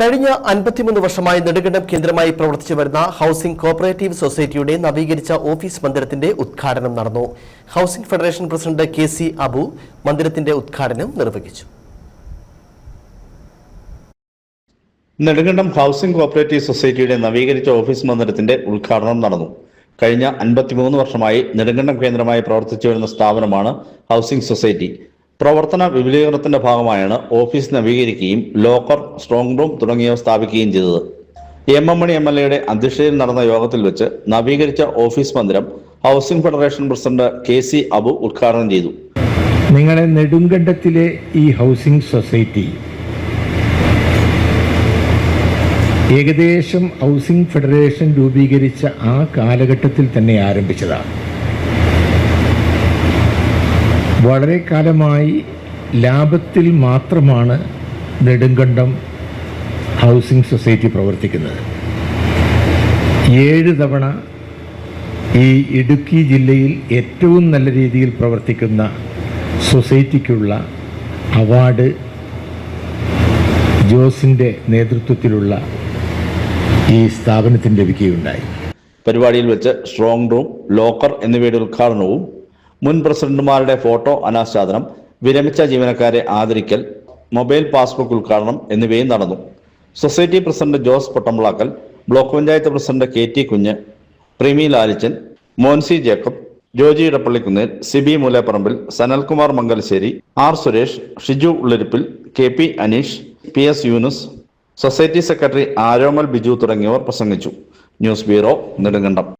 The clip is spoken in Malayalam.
കഴിഞ്ഞ അൻപത്തിമൂന്ന് വർഷമായി നെടുങ്കണ്ടം കേന്ദ്രമായി പ്രവർത്തിച്ചു വരുന്ന ഹൌസിംഗ് കോപ്പറേറ്റീവ് സൊസൈറ്റിയുടെ നവീകരിച്ച ഓഫീസ് മന്ദിരത്തിന്റെ ഉദ്ഘാടനം നടന്നു. Housing federation president K C Abu മന്ദിരത്തിന്റെ ഉദ്ഘാടനം നിർവഹിച്ചു. നെടുങ്കണ്ടം ഹൌസിംഗ് കോപ്പറേറ്റീവ് സൊസൈറ്റിയുടെ നവീകരിച്ച ഓഫീസ് മന്ദിരത്തിന്റെ ഉദ്ഘാടനം നടന്നു. കഴിഞ്ഞ അൻപത്തിമൂന്ന് വർഷമായി നെടുങ്കണ്ടം കേന്ദ്രമായി പ്രവർത്തിച്ചു വരുന്ന സ്ഥാപനമാണ് ഹൌസിംഗ് സൊസൈറ്റി. പ്രവർത്തന വിപുലീകരണത്തിന്റെ ഭാഗമായാണ് ഓഫീസ് നവീകരിക്കുകയും ലോക്കർ സ്ട്രോങ് റൂം തുടങ്ങിയവ സ്ഥാപിക്കുകയും ചെയ്തത്. M M Mani M L എയുടെ അധ്യക്ഷതയിൽ നടന്ന യോഗത്തിൽ വെച്ച് നവീകരിച്ച ഓഫീസ് മന്ദിരം housing federation president K C Abu ഉദ്ഘാടനം ചെയ്തു. നിങ്ങളെ നെടുങ്കണ്ടത്തിലെ ഈ ഹൗസിംഗ് സൊസൈറ്റി ഏകദേശം ഹൗസിംഗ് ഫെഡറേഷൻ രൂപീകരിച്ച ആ കാലഘട്ടത്തിൽ തന്നെ ആരംഭിച്ചതാണ്. വളരെ കാലമായി ലാഭത്തിൽ മാത്രമാണ് നെടുങ്കണ്ടം ഹൗസിംഗ് സൊസൈറ്റി പ്രവർത്തിക്കുന്നത്. ഏഴ് തവണ ഈ ഇടുക്കി ജില്ലയിൽ ഏറ്റവും നല്ല രീതിയിൽ പ്രവർത്തിക്കുന്ന സൊസൈറ്റിക്കുള്ള അവാർഡ് ജോസിന്റെ നേതൃത്വത്തിലുള്ള ഈ സ്ഥാപനത്തിന് ലഭിക്കുകയുണ്ടായി. പരിപാടിയിൽ വെച്ച് സ്ട്രോങ് റൂം ലോക്കർ എന്നിവയുടെ ഉദ്ഘാടനവും മുൻ പ്രസിഡന്റുമാരുടെ ഫോട്ടോ അനാച്ഛാദനം വിരമിച്ച ജീവനക്കാരെ ആദരിക്കൽ മൊബൈൽ പാസ്ബുക്ക് ഉദ്ഘാടനം എന്നിവയും നടന്നു. Society president Jose Pottampilakkal block panchayat president K T Kunju Primi Lalichan Monsy Jacob Joji Edappallikunnel Siby Moolaparambil Sanalkumar Mangalassery R Suresh Shiju Ullirippil K P Aneesh P S Yunus society secretary Aromal Biju തുടങ്ങിയവർ പ്രസംഗിച്ചു. News bureau Nedumkandam.